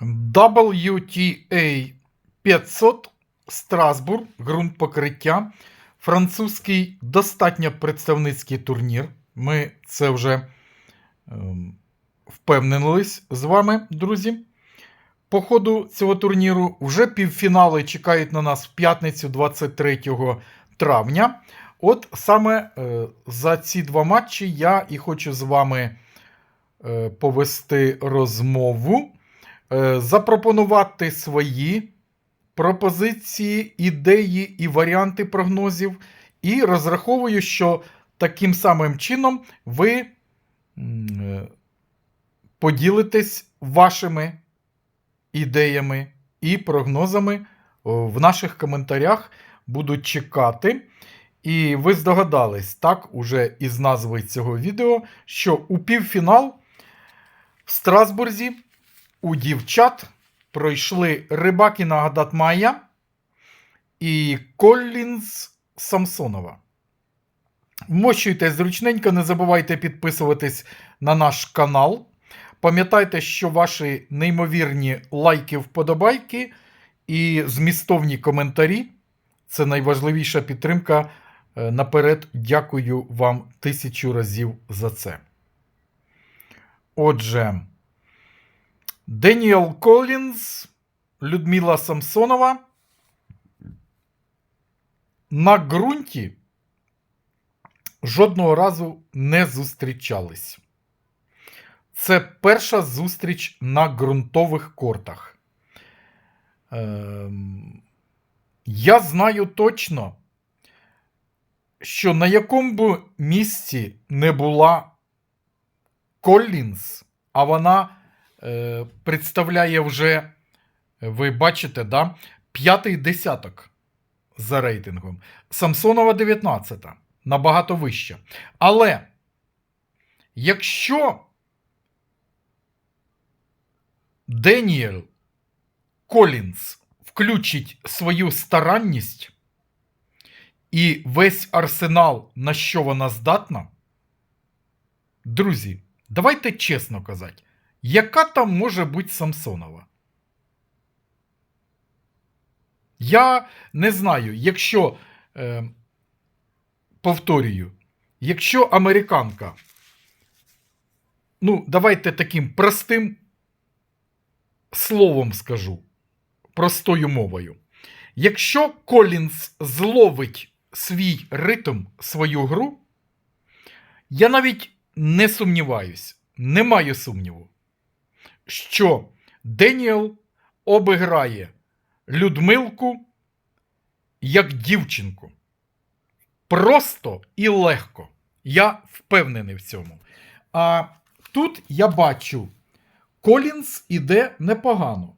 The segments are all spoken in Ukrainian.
WTA 500 Страсбург, ґрунт покриття. Французький достатньо представницький турнір. Ми це вже ем, впевнились з вами, друзі. По ходу цього турніру вже півфінали чекають на нас в п'ятницю 23 травня. От саме е, за ці два матчі я і хочу з вами е, повести розмову, запропонувати свої пропозиції, ідеї і варіанти прогнозів. І розраховую, що таким самим чином ви е, поділитесь вашими ідеями і прогнозами в наших коментарях. Будуть чекати. І ви здогадались, так, уже із назви цього відео, що у півфінал в Страсбурзі у дівчат пройшли Рибакіна Гадатмая і Коллінз Самсонова. Вмощуйте зручненько, не забувайте підписуватись на наш канал. Пам'ятайте, що ваші неймовірні лайки, вподобайки і змістовні коментарі це найважливіша підтримка. Е, Наперед дякую вам тисячу разів за це. Отже, Деніел Колінз, Людмила Самсонова на ґрунті жодного разу не зустрічались. Це перша зустріч на ґрунтових кортах. Ем, я знаю точно, що на якому б місці не була Коллінз, а вона представляє вже, ви бачите, да, п'ятий десяток за рейтингом. Самсонова 19, набагато вища. Але якщо Деніел Колінз включить свою старанність і весь арсенал, на що вона здатна, друзі, давайте чесно казати, яка там може бути Самсонова? Я не знаю, якщо, е, повторюю, якщо американка, ну, давайте таким простим словом скажу, простою мовою. Якщо Колінз зловить свій ритм, свою гру, я навіть не сумніваюсь, не маю сумніву, що Деніел обіграє Людмилку як дівчинку. Просто і легко. Я впевнений в цьому. А тут я бачу, Колінз іде непогано.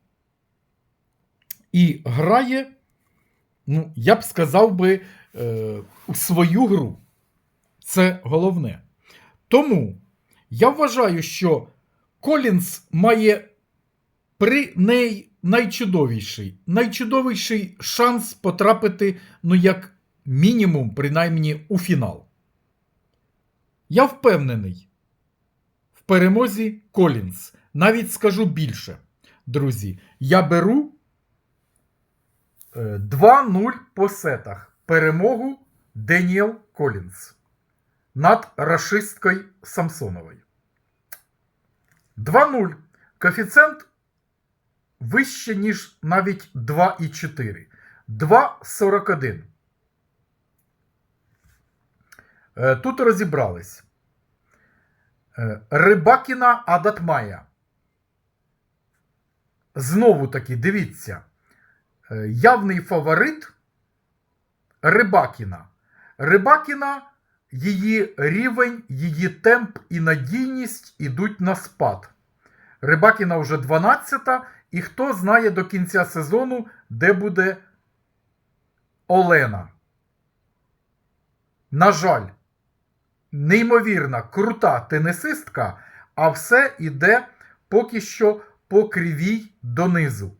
І грає, ну, я б сказав би, е, у свою гру. Це головне. Тому я вважаю, що Колінз має при неї найчудовіший, найчудовіший шанс потрапити, ну, як мінімум, принаймні, у фінал. Я впевнений в перемозі Колінз. Навіть скажу більше, друзі. Я беру е, 2-0 по сетах. Перемогу Деніел Колінз над рашисткою Самсоновою. 2-0. Коефіцієнт вище, ніж навіть 2,4. 2,41. Е, Тут розібрались. Е, Рибакіна Адатмая. Знову таки, дивіться. Е, Явний фаворит Рибакіна. Рибакіна, її рівень, її темп і надійність ідуть на спад. Рибакіна вже 12-та, і хто знає до кінця сезону, де буде Олена. На жаль, неймовірна, крута тенісистка, а все іде поки що по кривій донизу.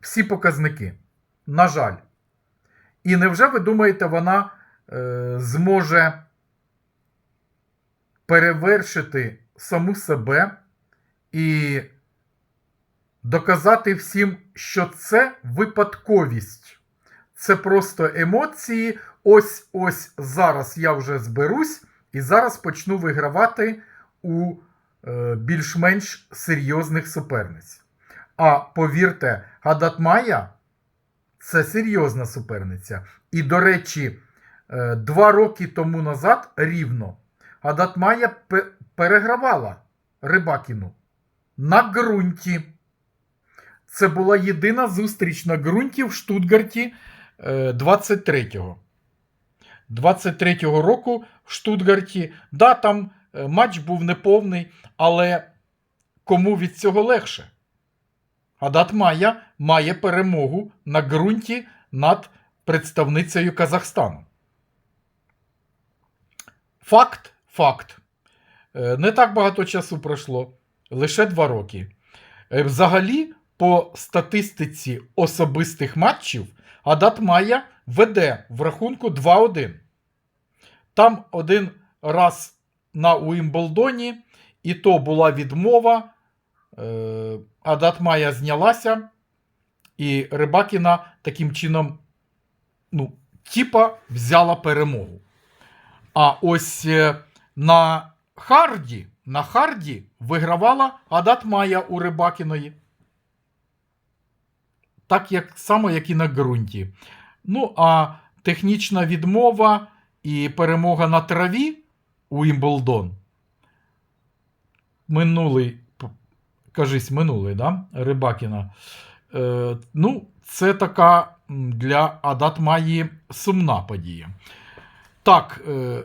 Всі показники. На жаль. І невже ви думаєте, вона зможе перевершити саму себе і доказати всім, що це випадковість. Це просто емоції. Ось ось зараз я вже зберусь і зараз почну вигравати у е, більш-менш серйозних суперниць. А повірте, Гадат Майя це серйозна суперниця. І, до речі, е, два роки тому назад рівно пе- перегравала Рибакіну на ґрунті. Це була єдина зустріч на ґрунті в Штутгарті е, 23-го. 23-го року в Штутгарті. Да, там е, матч був неповний, але кому від цього легше? Адат Майя має перемогу на ґрунті над представницею Казахстану. Факт, факт. Е, Не так багато часу пройшло, лише два роки. Е, Взагалі, по статистиці особистих матчів, Адат Майя веде в рахунку 2-1. Там один раз на Уімблдоні, і то була відмова. Е, Адат Майя знялася, і Рибакіна таким чином, ну, типа, взяла перемогу. А ось е, на Харді, на Харді вигравала Адат Майя у Рибакіної. Так як, само, як і на ґрунті. Ну, а технічна відмова і перемога на траві у Імблдон. Минулий, кажись, минулий, да? Рибакіна. Е, ну, це така для Адат Майї сумна подія. Так, е,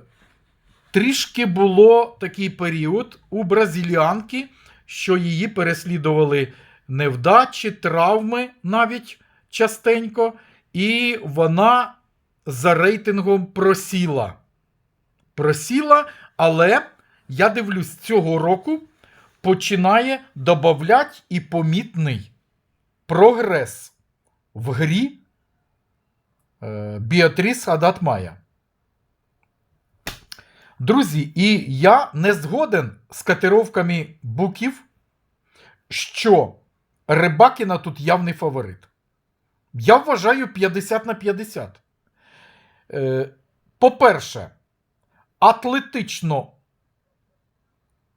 трішки було такий період у бразиліанки, що її переслідували невдачі, травми навіть частенько, і вона за рейтингом просіла. Просіла, але я дивлюсь, цього року починає додавати і помітний прогрес в грі е, Біатріс Адат Майя. Друзі, і я не згоден з котировками буків, що Рибакіна тут явний фаворит. Я вважаю 50 на 50. Е, По-перше, атлетично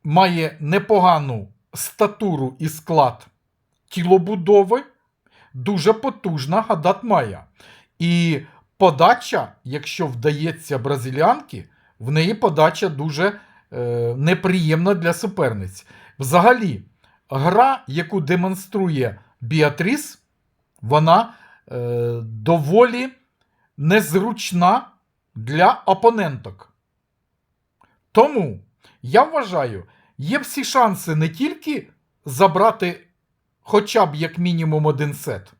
має непогану статуру і склад тілобудови, дуже потужна Гадат Майя. І подача, якщо вдається бразилянки, в неї подача дуже е, неприємна для суперниць. Взагалі, гра, яку демонструє Біатріс, вона е, доволі незручна для опоненток. Тому я вважаю, є всі шанси не тільки забрати хоча б як мінімум один сет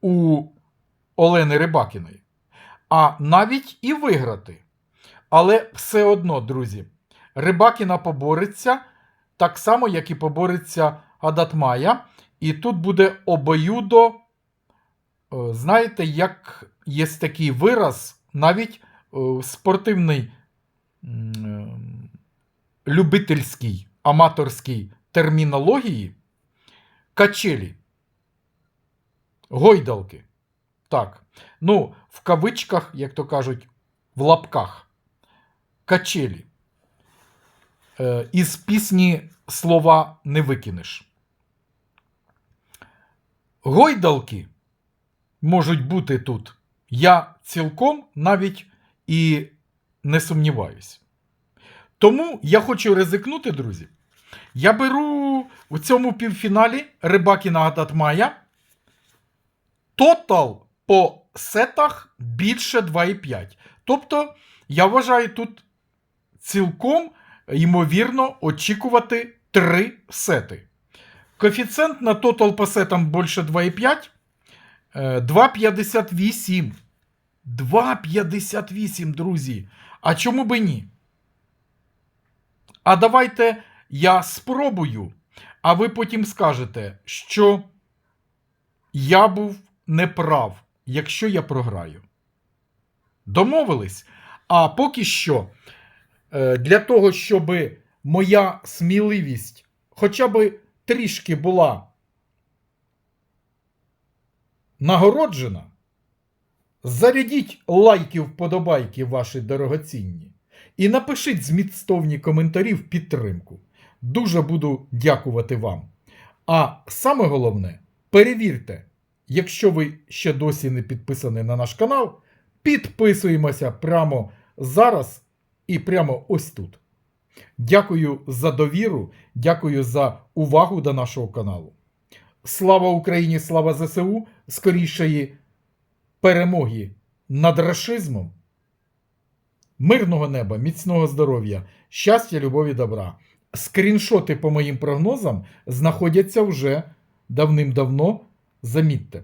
у Олени Рибакіної, а навіть і виграти. Але все одно, друзі, Рибакіна побореться так само, як і побореться Адатмая. І тут буде обоюдо. е, Знаєте, як є такий вираз, навіть е, спортивний е, любительській, аматорській термінології качелі. Гойдалки. Так. Ну, в кавичках, як то кажуть, в лапках. Качелі. Е, із пісні слова не викинеш. Гойдалки можуть бути тут. Я цілком навіть і не сумніваюсь. Тому я хочу ризикнути, друзі. Я беру у цьому півфіналі Рибакіна Гататмая. Тотал по сетах більше 2,5. Тобто, я вважаю, тут цілком ймовірно очікувати 3 сети. Коефіцієнт на тотал по сетам більше 2,5. е, 2,58. 2,58, друзі. А чому би ні? А давайте я спробую, а ви потім скажете, що я був неправ, якщо я програю. Домовились? А поки що, для того, щоб моя сміливість хоча б трішки була нагороджена, зарядіть лайки вподобайки ваші дорогоцінні і напишіть змістовні коментарі в підтримку. Дуже буду дякувати вам. А саме головне, перевірте, якщо ви ще досі не підписані на наш канал, підписуємося прямо зараз і прямо ось тут. Дякую за довіру, дякую за увагу до нашого каналу. Слава Україні, слава ЗСУ, скорішої перемоги над рашизмом, мирного неба, міцного здоров'я, щастя, любові, добра. Скріншоти по моїм прогнозам знаходяться вже давним-давно, замітьте,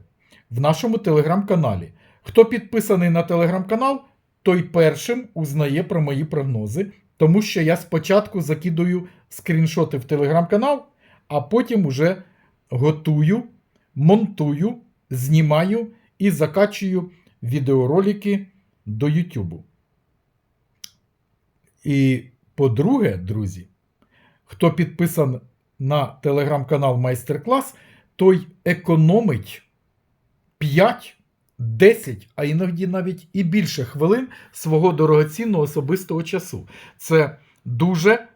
в нашому телеграм-каналі. Хто підписаний на телеграм-канал, той першим узнає про мої прогнози, тому що я спочатку закидую скріншоти в телеграм-канал, а потім уже готую, монтую, знімаю і закачую відеоролики до Ютубу. І по-друге, друзі, хто підписан на телеграм-канал Майстер-клас, той економить 5, 10, а іноді навіть і більше хвилин свого дорогоцінного особистого часу. Це дуже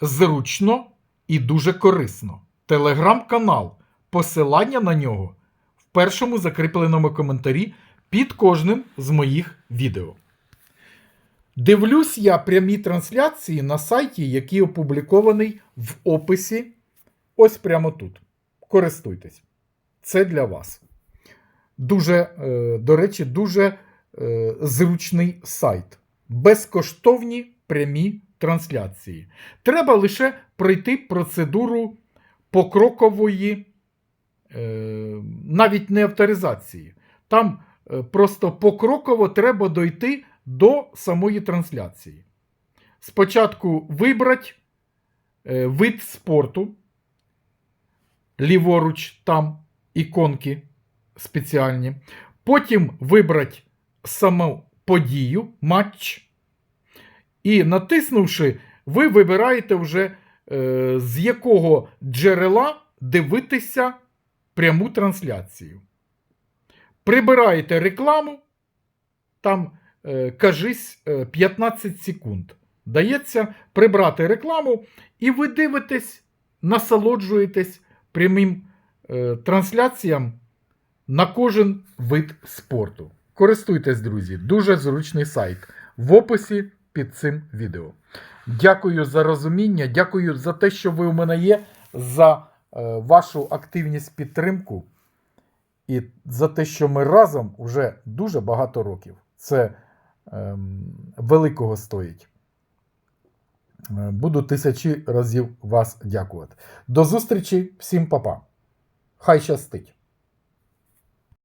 зручно і дуже корисно. Телеграм-канал, посилання на нього в першому закріпленому коментарі під кожним з моїх відео. Дивлюсь я прямі трансляції на сайті, який опублікований в описі. Ось прямо тут. Користуйтесь. Це для вас. Дуже, е, до речі, дуже е, зручний сайт. Безкоштовні прямі трансляції. Треба лише пройти процедуру покрокової, е, навіть не авторизації. Там просто покроково треба дойти до самої трансляції. Спочатку вибрати вид спорту, ліворуч там іконки спеціальні. Потім вибрати саму подію, матч. І натиснувши, ви вибираєте вже е, з якого джерела дивитися пряму трансляцію. Прибираєте рекламу, там е, кажись е, 15 секунд. Дається прибрати рекламу, і ви дивитесь, насолоджуєтесь прямим е, трансляціям на кожен вид спорту. Користуйтесь, друзі, дуже зручний сайт в описі під цим відео. Дякую за розуміння, дякую за те, що ви у мене є, за е, вашу активність підтримку і за те, що ми разом вже дуже багато років. Це ем, великого стоїть. Е, Буду тисячі разів вас дякувати. До зустрічі, всім па-па. Хай щастить!